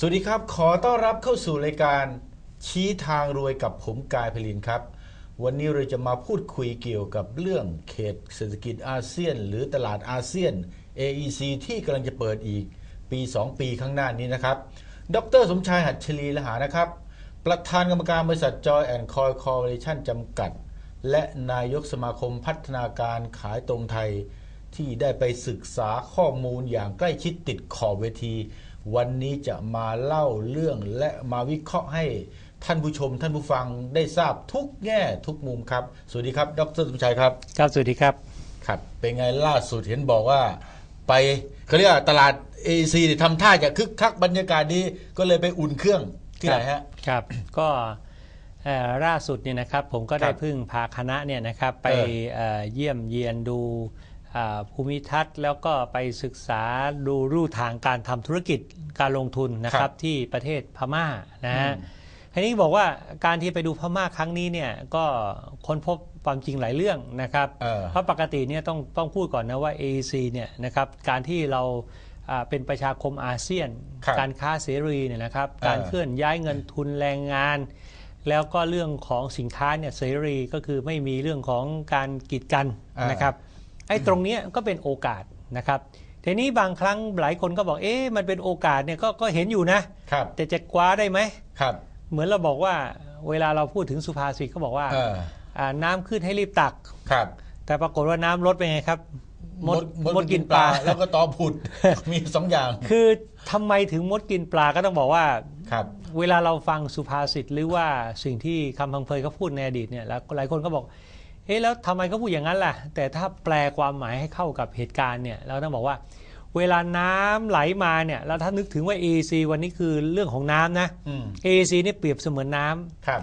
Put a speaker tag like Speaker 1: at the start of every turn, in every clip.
Speaker 1: สวัสดีครับ ขอต้อนรับเข้าสู่รายการชี้ทางรวยกับผมกายพลินครับ วันนี้เราจะมาพูดคุยเกี่ยวกับเรื่องเขตเศรษฐกิจอาเซียน หรือตลาดอาเซียน AEC ที่กำลังจะเปิดอีกปี 2 ปีข้างหน้านี้นะครับ ดรสมชายหัตถลีละหานะครับ ประธานกรรมการบริษัทจอยแอนด์คอยคอร์ปอเรชั่นจำกัด และนายกสมาคมพัฒนาการขายตรงไทย ที่ได้ไปศึกษาข้อมูลอย่างใกล้ชิดติดขอบเวที วันนี้จะมาเล่าเรื่องและมาวิเคราะห์ให้ท่านผู้ชม ท่านผู้ฟังได้ทราบทุกแง่ทุกมุมครับ สวัสดีครับ ดรสมชัยครับ
Speaker 2: ครับสวัสดีครับ
Speaker 1: ครับ เป็นไงล่าสุดเห็นบอกว่า ไปเขาเรียกว่าตลาด AC เนี่ยทำท่าจะคึกคักบรรยากาศดีก็เลยไปอุ่นเครื่องที่ไหนฮะ
Speaker 2: ครับ ก็เอ่อล่าสุดเนี่ยนะครับผมก็ได้
Speaker 1: ครับ
Speaker 2: เพึ่งพาคณะเนี่ยนะครับไป
Speaker 1: เออ
Speaker 2: เอ่อเยี่ยมเยียนดูอ่า ภูมิทัศน์ แล้วก็ไปศึกษาดูรูทางการทำธุรกิจการลงทุนนะค
Speaker 1: ครั
Speaker 2: รับบที่ประเทศพม่านะฮะ
Speaker 1: อืม
Speaker 2: ทีนี้บอกว่าการที่ไปดูพม่าครั้งนี้เนี่ยก็ค้นพบความจริงหลายเรื่องนะครับ
Speaker 1: เออ
Speaker 2: เพราะปกติเนี่ยต้องต้องพูดก่อนนะว่า AEC เนี่ยนะครับการที่เราอ่าเป็นประชาคมอาเซียน
Speaker 1: ครับ
Speaker 2: การค้าเสรีเนี่ยนะครับ
Speaker 1: เออ
Speaker 2: การเคลื่อนย้ายเงินทุนแรงงาน แล้วก็เรื่องของสินค้าเนี่ยเสรีก็คือไม่มีเรื่องของการกีดกัน
Speaker 1: อ่าน
Speaker 2: นะครับ ไอ้ตรงเนี้ยก็เป็นโอกาสนะครับทีนี้บางครั้งหลายคนก็บอกเอ๊ะมันเป็นโอกาสเนี่ยก็ก็เห็นอยู่นะ
Speaker 1: ครับ
Speaker 2: แต่จะคว้าได้ไหม
Speaker 1: ครับ
Speaker 2: เหมือนเราบอกว่าเวลาเราพูดถึงสุภาษิตเขาบอกว่า
Speaker 1: เออ
Speaker 2: อ่าน้ำขึ้นให้รีบตัก
Speaker 1: ครับ
Speaker 2: แต่ปรากฏว่าน้ำลดเป็นไงครับ
Speaker 1: มดมดกินปลาแล้วก็ตอผุดมีสองอย่าง
Speaker 2: คือทำไมถึงมดกินปลาก็ต้องบอกว่า
Speaker 1: ครับ
Speaker 2: เวลาเราฟังสุภาษิตหรือว่าสิ่งที่คำพังเพยเขาพูดในอดีตเนี่ยแล้วหลายคนก็บอก เอ๊ะแล้วทำไมเขาพูดอย่างนั้นล่ะ แต่ถ้าแปลความหมายให้เข้ากับเหตุการณ์เนี่ยเราต้องบอกว่า เวลาน้ำไหลมาเนี่ยแล้วถ้านึกถึงว่า AEC วันนี้คือเรื่องของน้ำนะ
Speaker 1: อืม
Speaker 2: AEC นี่เปรียบเสมือนน้ำ
Speaker 1: ครับ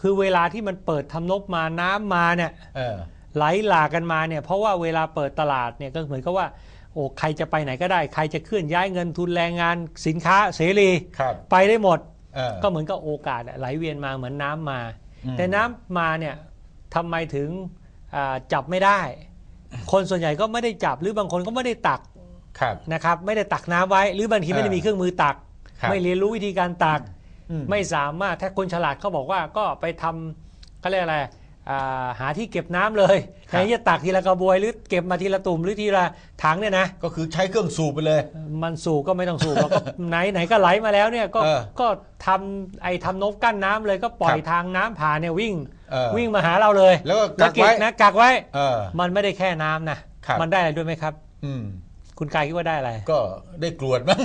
Speaker 2: คือเวลาที่มันเปิดทำนบมาน้ำมาเนี่ย
Speaker 1: เออ
Speaker 2: ไหลหลากกันมาเนี่ยเพราะว่าเวลาเปิดตลาดเนี่ยก็เหมือนกับว่าโอ้ใครจะไปไหนก็ได้ ใครจะเคลื่อนย้ายเงินทุนแรงงานสินค้าเสรี
Speaker 1: ครับ
Speaker 2: ไปได้หมด
Speaker 1: เออ
Speaker 2: ก็เหมือนกับโอกาสอะไหลเวียนมาเหมือนน้ำมา
Speaker 1: อืม
Speaker 2: แต่น้ำมาเนี่ย ทำไมถึงอ่าจับไม่ได้ คนส่วนใหญ่ก็ไม่ได้จับหรือบางคนก็ไม่ได้ตัก
Speaker 1: ครับ
Speaker 2: นะครับ ไม่ได้ตักน้ำไว้ หรือบางทีไม่ได้
Speaker 1: อ่ามี
Speaker 2: มีเครื่องมือตัก
Speaker 1: ครับ
Speaker 2: ไม่เรียนรู้วิธีการตัก
Speaker 1: อืม
Speaker 2: ไม่สามารถถ้าคนฉลาดเขาบอกว่าก็ไปทำเขาเรียกอะไรอ่า หาที่เก็บน้ำเลย
Speaker 1: ครับ
Speaker 2: ไหนจะตักทีละกระบวยหรือเก็บมาทีละตุ่มหรือทีละถังเนี่ยนะ
Speaker 1: ก็คือใช้เครื่องสูบไปเลย
Speaker 2: มันสูบก็ไม่ต้องสูบหรอกก็ไหนไหนก็ไหลมาแล้วเนี่ยก็
Speaker 1: เออ
Speaker 2: ก็ทำไอ้ทำนบกั้นน้ำเลยก็ปล่อย
Speaker 1: ครับ
Speaker 2: ทางน้ำผ่านเนี่ยวิ่ง
Speaker 1: เออ
Speaker 2: วิ่งมาหาเราเลย
Speaker 1: แล้วก็กัก
Speaker 2: เก็บ
Speaker 1: ไว้
Speaker 2: นะกักไว้
Speaker 1: เออ
Speaker 2: มันไม่ได้แค่น้ำนะครับมันได้อะไรด้วยไหมครับ
Speaker 1: อืม
Speaker 2: คุณกายคิดว่าได้อะไร
Speaker 1: ก็ได้กรวดมั้ง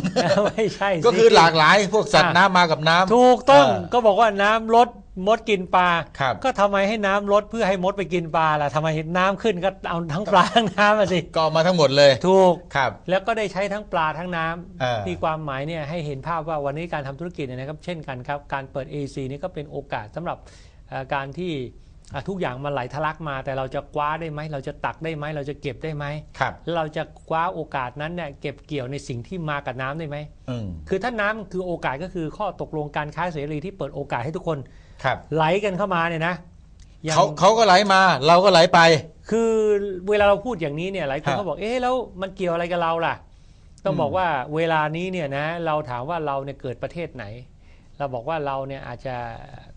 Speaker 2: ไม่ใช่สิ
Speaker 1: ก็คือหลากหลายพวกสัตว์
Speaker 2: อะ
Speaker 1: น้ำมากับน้ำ
Speaker 2: ถูกต้อง
Speaker 1: เก็
Speaker 2: บอกว่าน้ำลดมดกินปลา
Speaker 1: ครับ
Speaker 2: ก็ทำไมให้น้ำลดเพื่อให้มดไปกินปลาล่ะทำไมน้ำขึ้นก็เอาทั้งปลาทั้งน้ำมาสิ
Speaker 1: ก็เอามาทั้งหมดเลย
Speaker 2: ถูก
Speaker 1: ครับ
Speaker 2: แล้วก็ได้ใช้ทั้งปลาทั้งน้ำ
Speaker 1: เออ
Speaker 2: ที่ความหมายเนี่ยให้เห็นภาพว่าวันนี้การทำธุรกิจเนี่ยนะครับ เช่นกันครับ การเปิด AC นี่ก็เป็นโอกาสสำหรับเอ่อการที่อะ ทุกอย่างมันไหลทะลักมา แต่เราจะคว้าได้ไหมเราจะตักได้ไหมเราจะเก็บได้ไหม
Speaker 1: ครับ
Speaker 2: แล้วเราจะคว้าโอกาสนั้นเนี่ยเก็บเกี่ยวในสิ่งที่มากับน้ำได้ไหม
Speaker 1: อืม
Speaker 2: คือถ้าน้ำคือโอกาสก็คือข้อตกลงการค้าเสรีที่เปิดโอกาสให้ทุกคน
Speaker 1: ครับ
Speaker 2: ไหลกันเข้ามาเนี่ยนะอย่าง
Speaker 1: เขาเขาก็ไหลมา เราก็ไหลไป
Speaker 2: คือเวลาเราพูดอย่างนี้เนี่ยหลายคน
Speaker 1: ฮะ
Speaker 2: ก็บอกเอ๊ะแล้วมันเกี่ยวอะไรกับเราล่ะ ต้อง
Speaker 1: อืม
Speaker 2: บอกว่าเวลานี้เนี่ยนะเราถามว่าเราเนี่ยเกิดประเทศไหน เราบอกว่าเราเนี่ยอาจจะ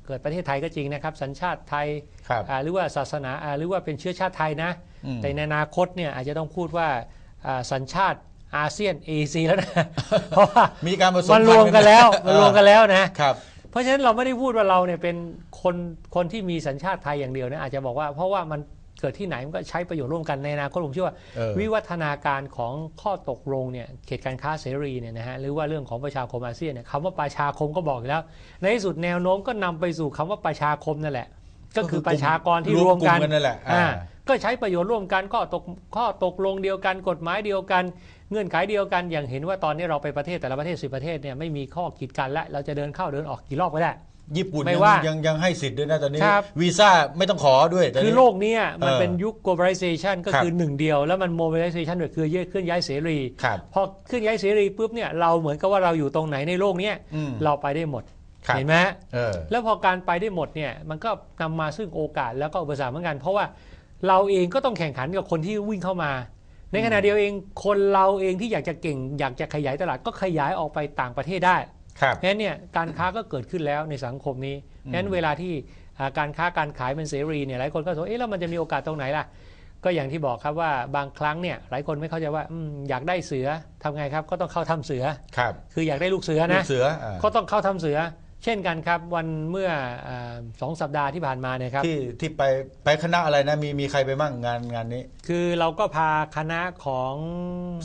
Speaker 2: เกิดประเทศไทยก็จริงนะครับ สัญชาติไทย
Speaker 1: ครับ
Speaker 2: อ่าหรือว่าศาสนาอ่าหรือว่าเป็นเชื้อชาติไทยนะ
Speaker 1: อืม
Speaker 2: แต่ในอนาคตเนี่ยอาจจะต้องพูดว่าอ่าสัญชาติอาเซียนเอซีแล้วนะเพราะว่า
Speaker 1: มีการผสม
Speaker 2: มันรวมกันแล้วมันรวมกัน
Speaker 1: แล้ว
Speaker 2: แล้วนะ
Speaker 1: ครับ
Speaker 2: เพราะฉะนั้นเราไม่ได้พูดว่าเราเนี่ยเป็นคนคนที่มีสัญชาติไทยอย่างเดียวนะอาจจะบอกว่าเพราะว่ามัน เกิดที่ไหนมันก็ใช้ประโยชน์ร่วมกันในอนาคตผมเชื่อว่า
Speaker 1: เออ
Speaker 2: วิวัฒนาการของข้อตกลงเนี่ยเขตการค้าเสรีเนี่ยนะฮะหรือว่าเรื่องของประชาคมอาเซียนเนี่ยคำว่าประชาคมก็บอกอยู่แล้ว ในที่สุดแนวโน้มก็นำไปสู่คำว่าประชาคมนั่นแหละ ก็คือประชากรที่รวมกัน
Speaker 1: รวมกลุ่มกันนั่นแหละอ่า
Speaker 2: อ่าก็ใช้ประโยชน์ร่วมกันข้อตกข้อตกลงเดียวกันกฎหมายเดียวกัน เงื่อนไขเดียวกันอย่างเห็นว่าตอนนี้เราไปประเทศแต่ละประเทศสิประเทศเนี่ยไม่มีข้อกีดกันและเราจะเดินเข้าเดินออกกี่รอบก็ได้
Speaker 1: ญี่ปุ่น
Speaker 2: ไม่
Speaker 1: ยัง
Speaker 2: ว่า
Speaker 1: ยังยังให้สิทธิ์ด้วยนะตอนนี้
Speaker 2: ครับ
Speaker 1: วีซ่าไม่ต้องขอด้วยตน
Speaker 2: คือ
Speaker 1: นี้
Speaker 2: โลกเนี้ยมัน
Speaker 1: เออ
Speaker 2: เป็นยุค globalization ก็
Speaker 1: ครับ
Speaker 2: คือหนึ่งเดียว แล้วมัน mobilization ด้วยคือเคลื่อนย้ายเสรี
Speaker 1: ครับ
Speaker 2: พอเคลื่อนย้ายเสรีปุ๊บเนี่ยเราเหมือนกับว่าเราอยู่ตรงไหนในโลกเนี้ย
Speaker 1: อืม
Speaker 2: เราไปได้หมด
Speaker 1: ครับ
Speaker 2: เห็นไหมฮะ
Speaker 1: เออ
Speaker 2: แล้วพอการไปได้หมดเนี่ยมันก็นำมาซึ่งโอกาสแล้วก็อุปสรรคเหมือนกัน เพราะว่าเราเองก็ต้องแข่งขันกับคนที่วิ่งเข้ามา ในขณะเดียวเองคนเราเองที่อยากจะเก่ง อยากจะขยายตลาดก็ขยายออกไปต่างประเทศได้
Speaker 1: ครับ
Speaker 2: งั้นเนี่ยการค้าก็เกิดขึ้นแล้วในสังคมนี้งั้นเวลาที่อ่าการค้าการขายเป็นเสรีเนี่ยหลายคนก็สงสัยเอ๊ะแล้วมันจะมีโอกาสตรงไหนล่ะ ก็อย่างที่บอกครับว่าบางครั้งเนี่ยหลายคนไม่เข้าใจว่าอมอยากได้เสือทำไงครับก็ต้องเข้าถ้ำเสือ
Speaker 1: ครับ
Speaker 2: คืออยากได้ลูกเสือ
Speaker 1: ลู
Speaker 2: นะ
Speaker 1: กเสืออ่า
Speaker 2: ก็ต้องเข้าถ้ำเสือ เช่นกันครับวันเมื่ออาสองสัปดาห์ที่ผ่านมาเนี่ยครับ
Speaker 1: ที่ที่ไปไปคณะอะไรนะมีมีใครไปมั่งงานงานนี้
Speaker 2: คือเราก็พาคณะของ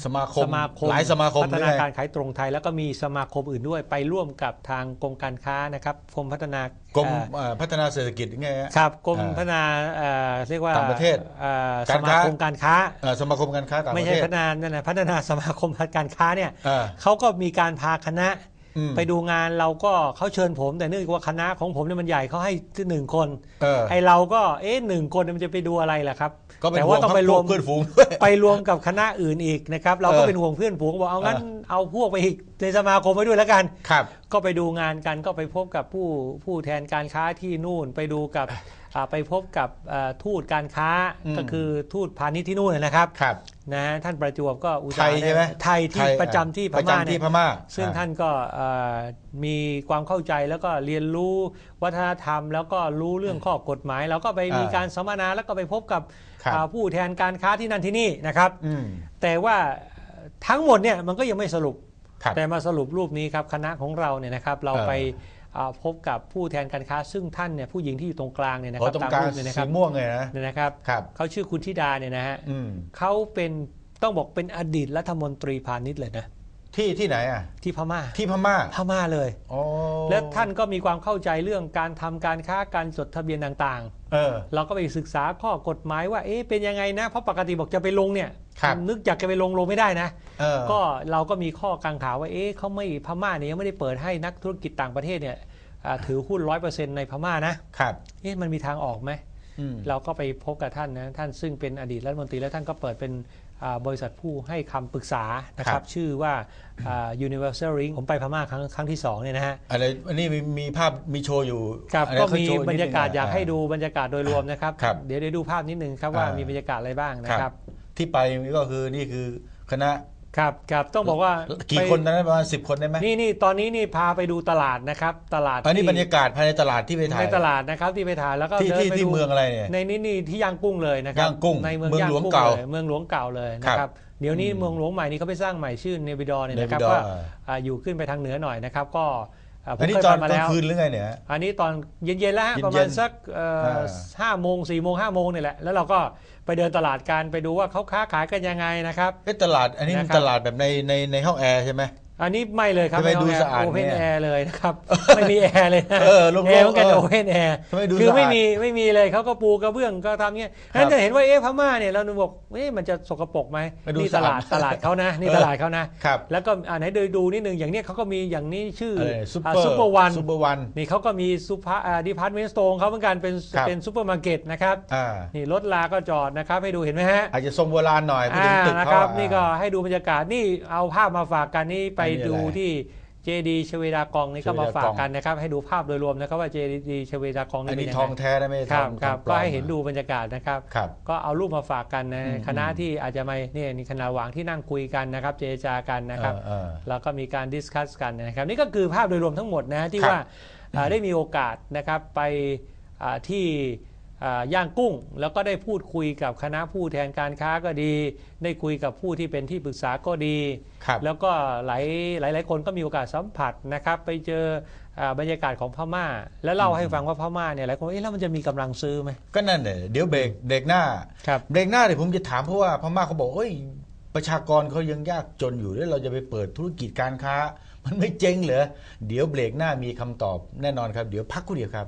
Speaker 1: สมาคม
Speaker 2: สมาคม
Speaker 1: หลายสมาคม
Speaker 2: พัฒ
Speaker 1: หรือ
Speaker 2: นา
Speaker 1: ไง
Speaker 2: การขายตรงไทย แล้วก็มีสมาคมอื่นด้วยไปร่วมกับทางกรมการค้านะครับกรมพัฒนาก
Speaker 1: รม
Speaker 2: เอ่อ
Speaker 1: เอ่อพัฒนาเศรษฐกิจไงฮะ
Speaker 2: ครับกรม
Speaker 1: อ่า
Speaker 2: พัฒนาเอ่อเรียกว่า
Speaker 1: ต่างประเทศ
Speaker 2: อ่อ
Speaker 1: การ
Speaker 2: สมา
Speaker 1: ค้า
Speaker 2: คมการค้า
Speaker 1: เอ่อสมาคมการค้าต่างป
Speaker 2: ไม่
Speaker 1: ระ
Speaker 2: ใช่
Speaker 1: เทศ
Speaker 2: พัฒนานั่นนะพัฒนาสมาคมการค้าเนี่ย
Speaker 1: อ่า
Speaker 2: เขาก็มีการพาคณะ
Speaker 1: อืม
Speaker 2: ไปดูงานเราก็เขาเชิญผม แต่เนื่องจากว่าคณะของผมเนี่ยมันใหญ่เขาให้ที่หนึ่งคน
Speaker 1: เออ
Speaker 2: ไอเราก็เอ๊ะหนึ่งคนมันจะไปดูอะไรล่ะครับ
Speaker 1: ก็เป็น
Speaker 2: แต่
Speaker 1: ห่ว
Speaker 2: ว่างต้องไปรวม
Speaker 1: เพื่อนฝูงด้วย
Speaker 2: ไปรวมกับคณะอื่นอีกนะครับ เราก็
Speaker 1: เออ
Speaker 2: เป็นห่วงเพื่อนฝูงบอกเอางั้น
Speaker 1: เออ
Speaker 2: เอาพวกไปอีก ในสมาคมไปด้วยแล้วกัน
Speaker 1: ครับ
Speaker 2: ก็ไปดูงานกันก็ไปพบกับผู้ผู้แทนการค้าที่นู่นไปดูกับอ่าไปพบกับอ่าทูตการค้า
Speaker 1: อืม
Speaker 2: ก็คือทูตพาณิชย์ที่นู่นนะครับ
Speaker 1: ครับ
Speaker 2: นะฮะท่านประจวบก็อุต
Speaker 1: ไท
Speaker 2: ส่าห์
Speaker 1: ยใช่ไหม
Speaker 2: ไทยที่ประจำที่พ
Speaker 1: ประ
Speaker 2: ม่า
Speaker 1: จำ
Speaker 2: เนี่
Speaker 1: ที่
Speaker 2: ย
Speaker 1: พม่า
Speaker 2: ซึ่ง
Speaker 1: อ่
Speaker 2: ท่านก็เอ่อมีความเข้าใจแล้วก็เรียนรู้วัฒนธรรม แล้วก็รู้เรื่องข้อกฎหมาย แล้วก็ไปมีการสัมมนาแล้วก็ไปพบกับ
Speaker 1: ครับ
Speaker 2: อ่าผู้แทนการค้าที่นั่นที่นี่นะครับ
Speaker 1: อืม
Speaker 2: แต่ว่าทั้งหมดเนี่ยมันก็ยังไม่สรุป
Speaker 1: ครับ
Speaker 2: แต่มาสรุปรูปนี้ครับคณะของเราเนี่ยนะครับเรา
Speaker 1: เออ
Speaker 2: ไปอ่าพบกับผู้แทนการค้าซึ่งท่านเนี่ยผู้หญิงที่อยู่ตรงกลางเนี่ยนะค
Speaker 1: โอ้
Speaker 2: รับ
Speaker 1: ตรง
Speaker 2: ตาม
Speaker 1: กลาง
Speaker 2: รูปเนี่ยนะค
Speaker 1: สี
Speaker 2: รับ
Speaker 1: ม่วงเลยนะ
Speaker 2: เนี่ยนะครับ
Speaker 1: ครับ
Speaker 2: เขาชื่อคุณธิดาเนี่ยนะฮะ
Speaker 1: อืม
Speaker 2: เขาเป็นต้องบอกเป็นอดีตรัฐมนตรีพาณิชย์เลยนะ
Speaker 1: ที่ที่ไหนอะ
Speaker 2: ที่พม่า
Speaker 1: ที่พม่า
Speaker 2: พม่าเลย
Speaker 1: อ๋อ
Speaker 2: และท่านก็มีความเข้าใจเรื่องการทำการค้าการจดทะเบียนต่าง
Speaker 1: เออ
Speaker 2: ๆเราก็ไปศึกษาข้อกฎหมายว่าเอ๊ะเป็นยังไงนะเพราะปกติบอกจะไปลงเนี่ย
Speaker 1: ครับ
Speaker 2: นึกอยากจะไปลงลงไม่ได้นะ
Speaker 1: เออ
Speaker 2: ก็เราก็มีข้อกังขาว่าเอ๊ะเขาไม่พม่าเนี่ยยังไม่ได้เปิดให้นักธุรกิจต่างประเทศเนี่ยอ่าถือหุ้นร้อยเปอร์เซ็นต์ในพม่านะครับเอ๊ะมันมีทางออกไหม
Speaker 1: อืม
Speaker 2: เราก็ไปพบกับท่านนะท่านซึ่งเป็นอดีตรัฐมนตรีแล้วท่านก็เปิดเป็นอ่า บริษัทผู้ให้คำปรึกษานะค
Speaker 1: ครั
Speaker 2: รับบชื่อว่าอ่า Universal Ring ผมไปพม่าครั้งครั้งที่สองเนี่ยนะฮะ
Speaker 1: อะไรอันนี้มีมีภาพมีโชว์อยู่
Speaker 2: ครับ
Speaker 1: อันนี้
Speaker 2: ก็
Speaker 1: เขา
Speaker 2: มี
Speaker 1: โชว์
Speaker 2: บรรยากาศ
Speaker 1: นิดนึง
Speaker 2: อยากให้ดูบรรยากาศโดยรวมนะครับ
Speaker 1: ครับ
Speaker 2: เดี๋ยวเดี๋ยวดูภาพนิดนึงครับว่า
Speaker 1: อ่ามี
Speaker 2: มีบรรยากาศอะไรบ้าง
Speaker 1: ค
Speaker 2: นะ
Speaker 1: รับ
Speaker 2: ครับ
Speaker 1: ที่ไปก็คือนี่คือคณะ
Speaker 2: ครับครับต้องบอกว่า
Speaker 1: กี่
Speaker 2: ไป
Speaker 1: คนตอนนั้นประมาณสิบคนได้ไหม
Speaker 2: นี่นี่ตอนนี้นี่พาไปดูตลาดนะครับตลาด
Speaker 1: อันนี้
Speaker 2: ที่
Speaker 1: บรรยากาศภายในตลาดที่ไปถ่าย
Speaker 2: ในตลาดนะครับที่ไปถ่ายแล้วก็
Speaker 1: ที่
Speaker 2: เดิน
Speaker 1: ที่
Speaker 2: ไป
Speaker 1: ที่
Speaker 2: ดู
Speaker 1: เมืองอะไรเนี่ย
Speaker 2: ในนี้นี่ที่ย่างกุ้งเลยนะครับ
Speaker 1: ย่างกุ้ง
Speaker 2: ในเมือง
Speaker 1: เมือง
Speaker 2: ย่าง
Speaker 1: หลวง
Speaker 2: กุ้ง
Speaker 1: เก่า
Speaker 2: เลยเมืองหลวงเก่าเลยนะครับเดี๋ยวนี้เมืองหลวงใหม่นี้เขาไปสร้างใหม่ชื่อเนวิดอร์เนี่ยนะครับ
Speaker 1: Naypyidaw
Speaker 2: ก็
Speaker 1: อ่า
Speaker 2: อ่าอยู่ขึ้นไปทางเหนือหน่อยนะครับก็อ่า ผม
Speaker 1: อันนี้
Speaker 2: เคย
Speaker 1: ตอ
Speaker 2: ไป
Speaker 1: น
Speaker 2: มาก
Speaker 1: ลา
Speaker 2: แล้
Speaker 1: ง
Speaker 2: ว
Speaker 1: คืนหรือไงเนี่ยฮะ
Speaker 2: อันนี้ตอนเย็นๆแล้วฮะ
Speaker 1: เย็นๆ
Speaker 2: ประมาณสักเอ่อ
Speaker 1: อ่า
Speaker 2: ห้าโมงสี่โมงห้าโมงนี่แหละแล้วเราก็ไปเดินตลาดกันไปดูว่าเขาค้าขายกันยังไงนะครับ
Speaker 1: เอ๊ะตลาดอันนี้มัน
Speaker 2: นะครับ
Speaker 1: ตลาดแบบในในในห้องแอร์ใช่ไหม
Speaker 2: อันนี้ไม่เลยครับ
Speaker 1: ทำไมดูสะอาด
Speaker 2: โอเพน
Speaker 1: เนี่ย
Speaker 2: แอร์เลยนะครับ ไม่มีแอร์เลยนะ
Speaker 1: เออโล่งๆ
Speaker 2: แอร์เหมือนกัน
Speaker 1: เออ
Speaker 2: โอเพนแอร์
Speaker 1: ทำไมดู
Speaker 2: คือ
Speaker 1: สะอาด
Speaker 2: ไม่มีไม่มีเลยเขาก็ปูกระเบื้องก็ทำเงี้ย
Speaker 1: ครับ
Speaker 2: นั้นจะเห็นว่าเอ๊ะพม่าเนี่ยเราบอกเอ๊ะมันจะสกปรกไหม
Speaker 1: ไปดู
Speaker 2: นี่ต
Speaker 1: สะอา
Speaker 2: ลา
Speaker 1: ด
Speaker 2: ดตลาดเขานะนี่
Speaker 1: เออ
Speaker 2: ตลาดเขานะ
Speaker 1: ครับ
Speaker 2: แล้วก็อ่าไหนดูดูนิดนึงอย่างเนี้ยเขาก็มีอย่างนี้ชื่อ
Speaker 1: อะไรซู
Speaker 2: อ่า
Speaker 1: เปอร์
Speaker 2: ซูเปอร์วัน
Speaker 1: ซูเปอร์วัน
Speaker 2: นี่เขาก็มีซูเปอร์ดิพาร์ตเมนต์สโตร์เขาเหมือนกันเป็น
Speaker 1: ครับ
Speaker 2: เป็นซูเปอร์มาร์เก็ตนะครับ
Speaker 1: อ่า
Speaker 2: นี่รถลาก็จอดนะครับให้ดูเห็นไหมฮะ
Speaker 1: อาจจะทรงโบราณหน่อยพูด
Speaker 2: อ่า
Speaker 1: ถึงตึก
Speaker 2: นะ
Speaker 1: เขา
Speaker 2: ครับ
Speaker 1: อะ
Speaker 2: นี่ก็ให้ดูบรรยากาศนี่เอาภาพมาฝากกันนี่ไป
Speaker 1: อันนี้อะไร
Speaker 2: ดูที่เจดีชเวดากองนี่ก็
Speaker 1: ชเว
Speaker 2: มา
Speaker 1: ดากอง
Speaker 2: ฝากกันนะครับ ให้ดูภาพโดยรวมนะครับว่าเจดีชเวดากอง
Speaker 1: อัน
Speaker 2: นี่
Speaker 1: นี้
Speaker 2: เป็นยัง
Speaker 1: ทอง
Speaker 2: ไง
Speaker 1: แท้นะไม่ใช่
Speaker 2: ค
Speaker 1: ท
Speaker 2: รั
Speaker 1: อบง
Speaker 2: ครับ
Speaker 1: ทองปล
Speaker 2: ก็
Speaker 1: อม
Speaker 2: ให้เห็นดูบรรยากาศนะครับ
Speaker 1: ครับ
Speaker 2: ก็เอารูปมาฝากกันใน
Speaker 1: อืม
Speaker 2: คณะที่อาจจะไม่เนี่ยนี่ขณะระหว่างที่นั่งคุยกันนะครับเจรจากันนะครับ
Speaker 1: เออเออ
Speaker 2: แล้วก็มีการดิสคัสกันนะครับ นี่ก็คือภาพโดยรวมทั้งหมดนะที่
Speaker 1: ครับ
Speaker 2: ว่าอ่าได้มีโอกาสนะครับไปอ่าที่อ่า ย่างกุ้ง แล้วก็ได้พูดคุยกับคณะผู้แทนการค้าก็ดี ได้คุยกับผู้ที่เป็นที่ปรึกษาก็ดี
Speaker 1: ครับ
Speaker 2: แล้วก็หลายหลายหลายคนก็มีโอกาสสัมผัสนะครับ ไปเจออ่าบรรยากาศของพม่า แล้วเล่าให้ฟังว่าพม่าเนี่ยหลายคนเอ๊ะแล้วมันจะมีกำลังซื้อไหม
Speaker 1: ก็นั่นเนี่ยเดี๋ยวเบรกเบรกหน้า
Speaker 2: ครับ
Speaker 1: เบรกหน้าเดี๋ยวผมจะถามเพราะว่าพม่าเขาบอกเอ้ยประชากรเขายังยากจนอยู่แล้วเราจะไปเปิดธุรกิจการค้า มันไม่เจ๊งเหรอเดี๋ยวเบรกหน้ามีคำตอบแน่นอนครับ เดี๋ยวพักครู่เดียวครับ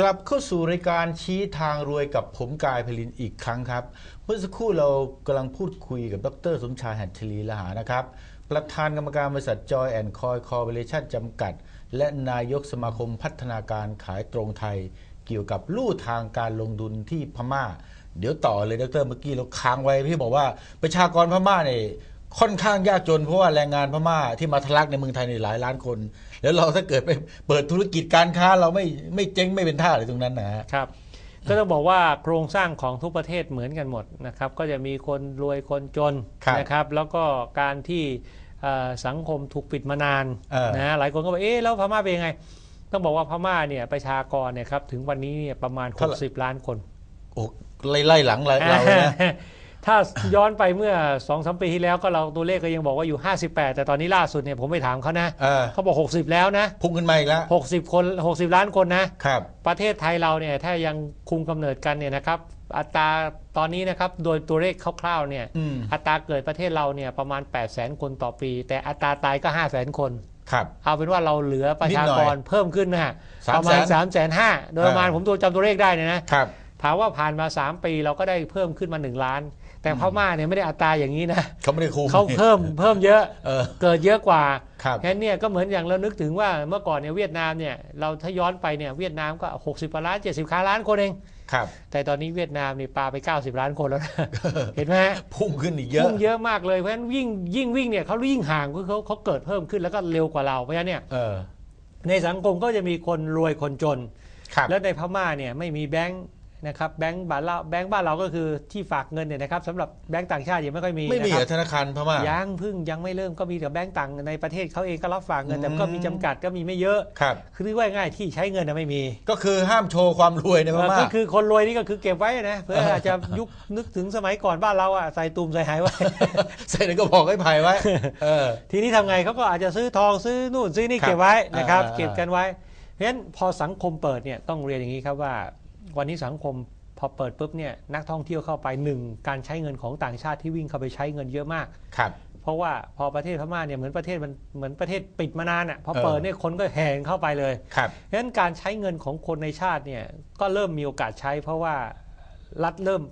Speaker 1: กลับเข้าสู่รายการชี้ทางรวยกับผมกายพลินอีกครั้งครับ เมื่อสักครู่เรากำลังพูดคุยกับดรสมชายหัตถลีละหานะครับ ประธานกรรมการบริษัทจอยแอนคอยคอร์ปอเรชั่นจำกัด และนายกสมาคมพัฒนาการขายตรงไทย เกี่ยวกับลู่ทางการลงทุนที่พม่า เดี๋ยวต่อเลยดรเมื่อกี้เราค้างไว้พี่บอกว่าประชากรพม่าเนี่ย ค่อนข้างยากจนเพราะว่าแรงงานพม่าที่มาทะลักในเมืองไทยในหลายล้านคน แล้วเราถ้าเกิดไปเปิดธุรกิจการค้าเราไม่ไม่เจ๊งไม่เป็นท่าเลยตรงนั้นนะฮะ
Speaker 2: ครับ ก็ต้องบอกว่าโครงสร้างของทุกประเทศเหมือนกันหมดนะครับ ก็จะมีคนรวยคนจน
Speaker 1: ครับ
Speaker 2: นะครับ แล้วก็การที่เอ่อสังคมถูกปิดมานาน
Speaker 1: เออ
Speaker 2: นะหลายคนก็บอกเอ๊ะแล้วพม่าเป็นยังไง ต้องบอกว่าพม่าเนี่ยประชากรเนี่ยครับถึงวันนี้เนี่ยประมาณ 60 ล้านคน
Speaker 1: โอ้ไล่ไล่หลังเราเราเลยนะ
Speaker 2: ถ้าย้อนไปเมื่อ2อสปีที่แล้วก็เราตัวเลขก็ยังบอกว่าอยู่ 58 แต่ตอนนี้ล่าสุดเนี่ยผมไปถามเขานะ
Speaker 1: เออ
Speaker 2: เขาบอก 60 แล้วนะ
Speaker 1: พุ่งขึ้นมาอีกแล้ว
Speaker 2: 60 คน 60 ล้านคนนะ
Speaker 1: ครับ
Speaker 2: ประเทศไทยเราเนี่ยถ้ายังคุมกำเนิดกันเนี่ยนะครับอัตราตอนนี้นะครับโดยตัวเลขคร่าวๆเนี่ย
Speaker 1: อืม
Speaker 2: อัตราเกิดประเทศเราเนี่ยประมาณ 8 0 0 0 0 0 คนต่อปี แต่อัตราตายก็ 5 0 0 0 0 0 คน
Speaker 1: ครับ
Speaker 2: เอาเป็นว่าเราเหลือประชาก
Speaker 1: นิดหน่
Speaker 2: ร
Speaker 1: อย
Speaker 2: เพิ่มขึ้นนะฮะ
Speaker 1: 300,000
Speaker 2: ประมาณ3 5 0 0 0 0โดยประมาณ
Speaker 1: อ่า
Speaker 2: ผมตัวจำตัวเลขได้เนี่ยนะ
Speaker 1: ครับ
Speaker 2: ถามว่าผ่านมา 3 ปีเราก็ได้เพิ่มขึ้นมา 1 ล้าน แต่พม่าเนี่ยไม่ได้อัตราอย่างนี้นะ
Speaker 1: เขาไม่ได้คุม
Speaker 2: เขาเพิ่มเพิ่มเยอะ
Speaker 1: เออ
Speaker 2: เกิดเยอะกว่า
Speaker 1: ครับ
Speaker 2: งั้นเนี่ยก็เหมือนอย่างเรานึกถึงว่าเมื่อก่อนเนี่ยเวียดนามเนี่ยเราถ้าย้อนไปเนี่ยเวียดนามก็ 60กว่าล้าน 70ล้านคนเอง
Speaker 1: ครับ
Speaker 2: แต่ตอนนี้เวียดนามนี่ปาไป 90 ล้านคนแล้วนะเห็นไหมฮะ
Speaker 1: พุ่งขึ้นอีกเยอะ
Speaker 2: พุ่งเยอะมากเลยเพราะฉะนั้นยิ่งยิ่งวิ่งเนี่ยเขายิ่งห่างคือเขาเขาเกิดเพิ่มขึ้นแล้วก็เร็วกว่าเราเพราะฉะนั้นเนี่ย
Speaker 1: เออ
Speaker 2: ในสังคมก็จะมีคนรวยคนจน
Speaker 1: ครับ
Speaker 2: แล้วในพม่าเนี่ยไม่มีแบงค์ นะครับแบงค์บ้านเราแบงค์บ้านเราก็คือที่ฝากเงินเนี่ยนะครับสำหรับแบงค์ต่างชาติยังไม่ค่อยมี
Speaker 1: ไม่มี
Speaker 2: นะค
Speaker 1: เหร
Speaker 2: รั
Speaker 1: อบธนาคารพม่า
Speaker 2: ยังเพึ่งยังไม่เริ่มก็มีแต่แบงก์ต่างในประเทศเขาเองก็รับฝากเงิน
Speaker 1: อืม
Speaker 2: แต่ก็มีจำกัดก็มีไม่เยอะ
Speaker 1: ครับ
Speaker 2: คือเรียกว่าง่ายที่ใช้เงินนะไม่มี
Speaker 1: ก็คือห้ามโชว์ความรวยในพม่า
Speaker 2: ก็คือคนรวยนี่ก็คือเก็บไว้นะเพื่ออาจจะยุคนึกถึงสมัยก่อนบ้านเราอะใส่ตุ่มใส่หายไว้
Speaker 1: ใส่ในกระบอกให้ไผ่ไว้ เออ
Speaker 2: ทีนี้ทำไงเขาก็อาจจะซื้อทองซื้อนู่นซื้อนี่
Speaker 1: ครับ
Speaker 2: เก็บไว้นะครับ
Speaker 1: อ่า
Speaker 2: เก็บกันไว้ เพราะฉะนั้นพอสังคมเปิดเนี่ยต้องเรียนอย่างนี้ครับว่า วันนี้สังคมพอเปิดปุ๊บเนี่ยนักท่องเที่ยวเข้าไปหนึ่งการใช้เงินของต่างชาติที่วิ่งเข้าไปใช้เงินเยอะมาก
Speaker 1: ครับ
Speaker 2: เพราะว่าพอประเทศพม่าเนี่ยเหมือนประเทศมันเหมือนประเทศปิดมานานอะพอ
Speaker 1: เออ
Speaker 2: เปิดเนี่ยคนก็แห่งเข้าไปเลย
Speaker 1: ครับ
Speaker 2: เพราะฉะนั้นการใช้เงินของคนในชาติเนี่ยก็เริ่มมีโอกาสใช้ เพราะว่ารัฐเริ่ม